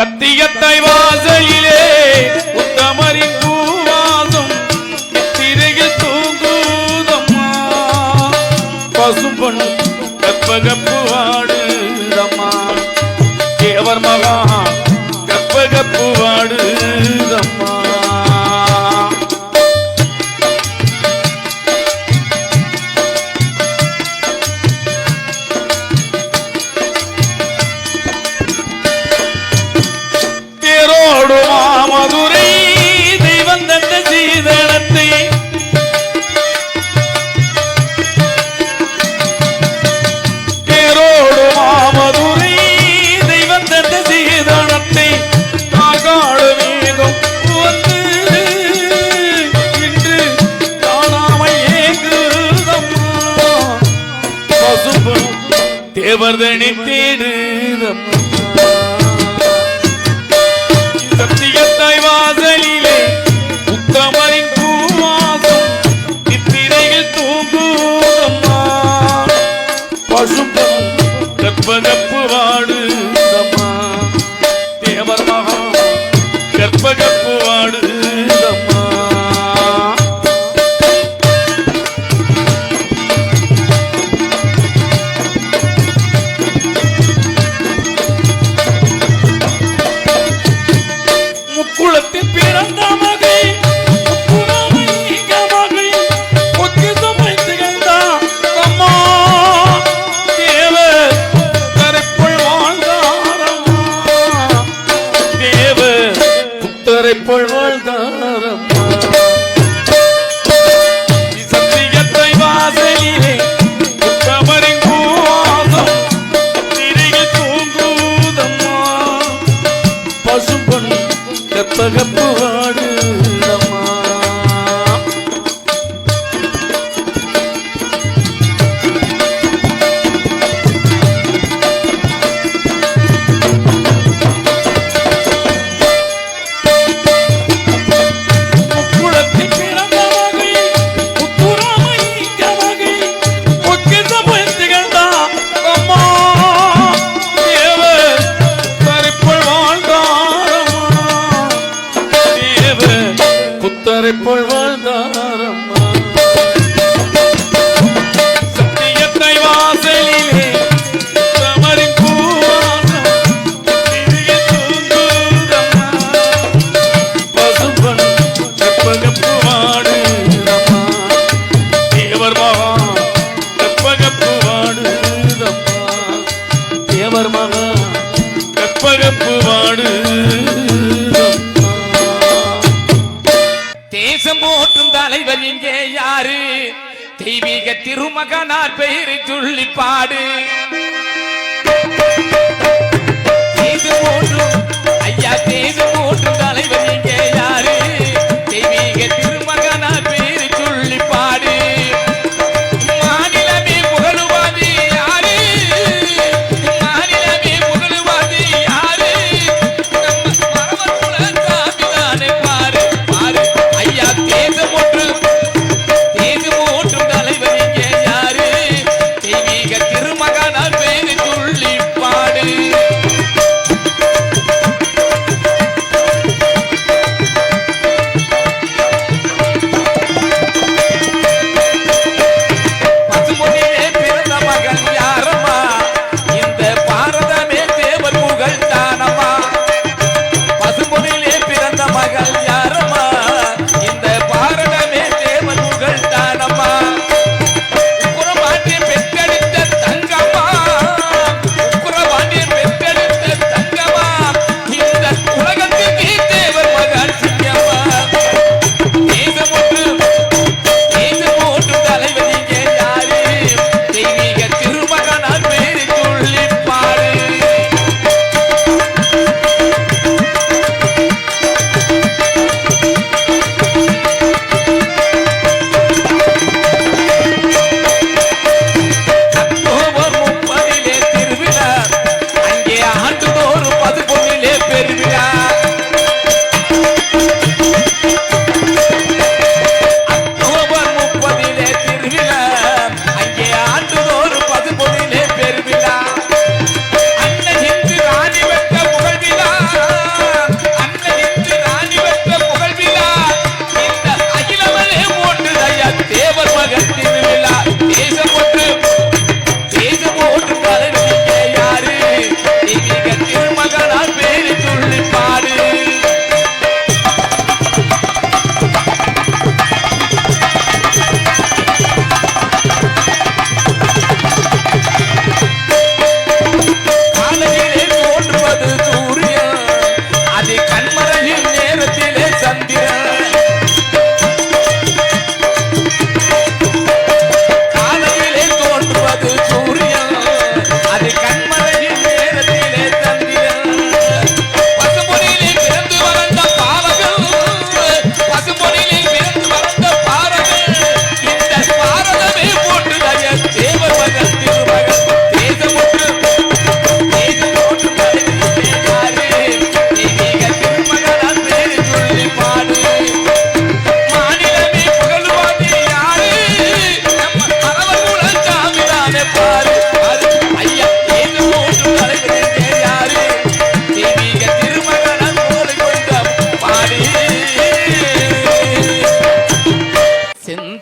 சத்தியத்தை வாசலிலே உத்தமரி பூவாசம் திரையில் தூங்குதம்மா. பசும்பொன் கற்பகப்பு ஆடுதம்மா. தேவர் மகா தேவர்தனி தேடுதம். சத்தியத்தாய் வாசலிலே உத்தமரின் பூவாசம் இத்திரையில் தூங்குவோம். தகப்பவாடு தெய்வீக திருமகனார் பெயரை சொல்லி பாடு.